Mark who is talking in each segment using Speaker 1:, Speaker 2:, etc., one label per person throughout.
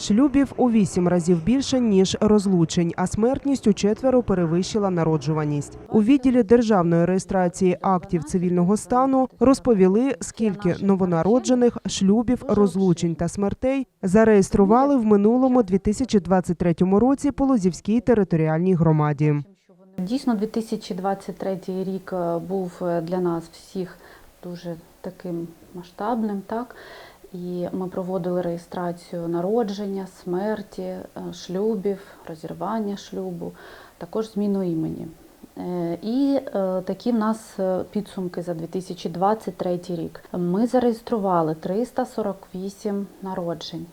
Speaker 1: Шлюбів у вісім разів більше ніж розлучень, а смертність у четверо перевищила народжуваність. У відділі державної реєстрації актів цивільного стану розповіли, скільки новонароджених шлюбів, розлучень та смертей зареєстрували в минулому 2023 році по Лозівській територіальній громаді.
Speaker 2: Дійсно, 2023 рік е, був е, для нас всіх дуже таким масштабним, так? І ми проводили реєстрацію народження, смерті, е, шлюбів, розірвання шлюбу, також зміну імені. Е, І е, такі в нас підсумки за 2023 рік. Ми зареєстрували 348 народжень.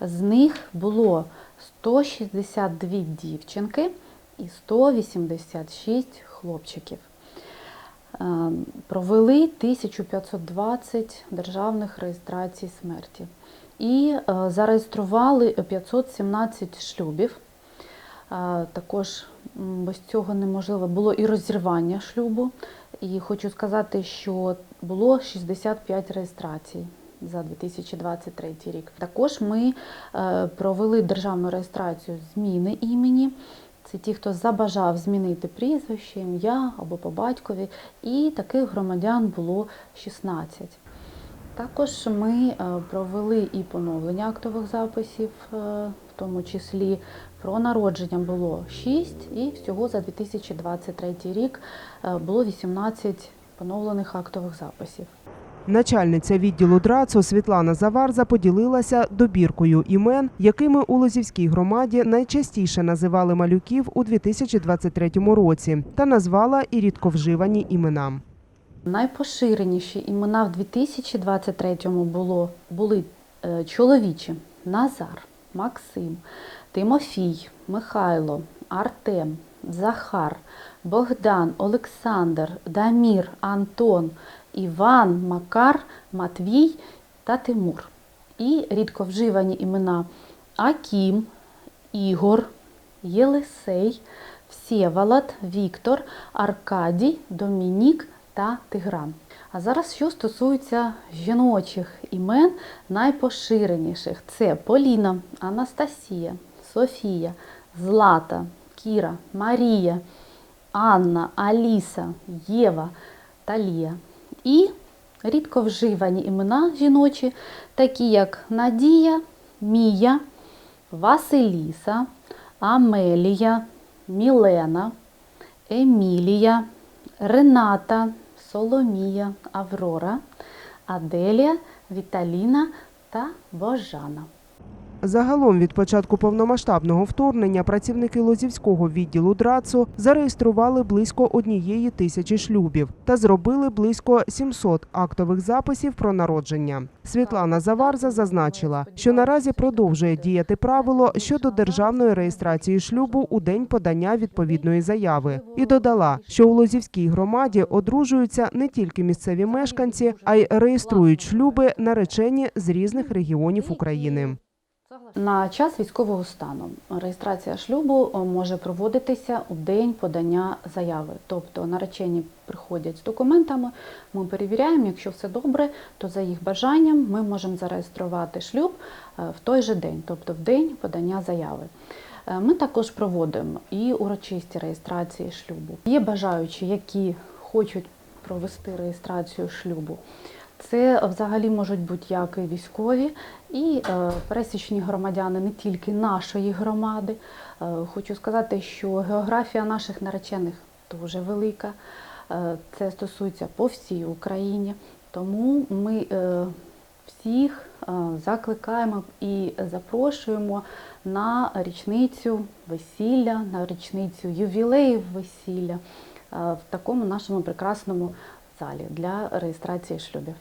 Speaker 2: З них було 162 дівчинки і 186 хлопчиків. Е, Провели 1520 державних реєстрацій смерті і е, зареєстрували 517 шлюбів. Е, Також без цього неможливо було і розірвання шлюбу. І хочу сказати, що було 65 реєстрацій за 2023 рік. Також ми провели державну реєстрацію зміни імені. Це ті, хто забажав змінити прізвище, ім'я або по батькові, і таких громадян було 16. Також ми е, провели і поновлення актових записів, е, в тому числі про народження було 6, і всього за 2023 рік е, було 18 поновлених актових записів.
Speaker 1: Начальниця відділу ДРАЦО Світлана Заварза поділилася добіркою імен, якими у Лозівській громаді найчастіше називали малюків у 2023 році, та назвала і рідковживані імена.
Speaker 2: Найпоширеніші імена в 2023-му було, були е, чоловічі Назар, Максим, Тимофій, Михайло, Артем, Захар, Богдан, Олександр, Дамір, Антон, Іван, Макар, Матвій та Тимур. І рідко вживані імена Акім, Ігор, Єлисей, Всєвалат, Віктор, Аркадій, Домінік та Тигран. А зараз, що стосується жіночих імен, найпоширеніших це Поліна, Анастасія, Софія, Злата, Кіра, Марія, Анна, Аліса, Єва, Талія. І рідко вживані імена жіночі, такі як Надія, Мія, Василіса, Амелія, Мілена, Емілія, Рената, Соломія, Аврора, Аделія, Віталіна та Божана.
Speaker 1: Загалом від початку повномасштабного вторгнення працівники Лозівського відділу ДРАЦО зареєстрували близько однієї тисячі шлюбів та зробили близько 700 актових записів про народження. Світлана Заварза зазначила, що наразі продовжує діяти правило щодо державної реєстрації шлюбу у день подання відповідної заяви, і додала, що у Лозівській громаді одружуються не тільки місцеві мешканці, а й реєструють шлюби наречені з різних регіонів України.
Speaker 2: На час військового стану реєстрація шлюбу е, може проводитися у день подання заяви. Тобто наречені приходять з документами, ми перевіряємо, якщо все добре, то за їх бажанням ми можемо зареєструвати шлюб е, в той же день, тобто в день подання заяви. Е, Ми також проводимо і урочисті реєстрації шлюбу. Є бажаючі, які хочуть провести реєстрацію шлюбу. Це взагалі можуть бути як і військові, і е, пересічні громадяни не тільки нашої громади. Е, хочу сказати, що географія наших наречених дуже велика. Е, це стосується по всій Україні. Тому ми всіх закликаємо і запрошуємо на річницю весілля, на річницю ювілеїв весілля в такому нашому прекрасному залі для реєстрації шлюбів.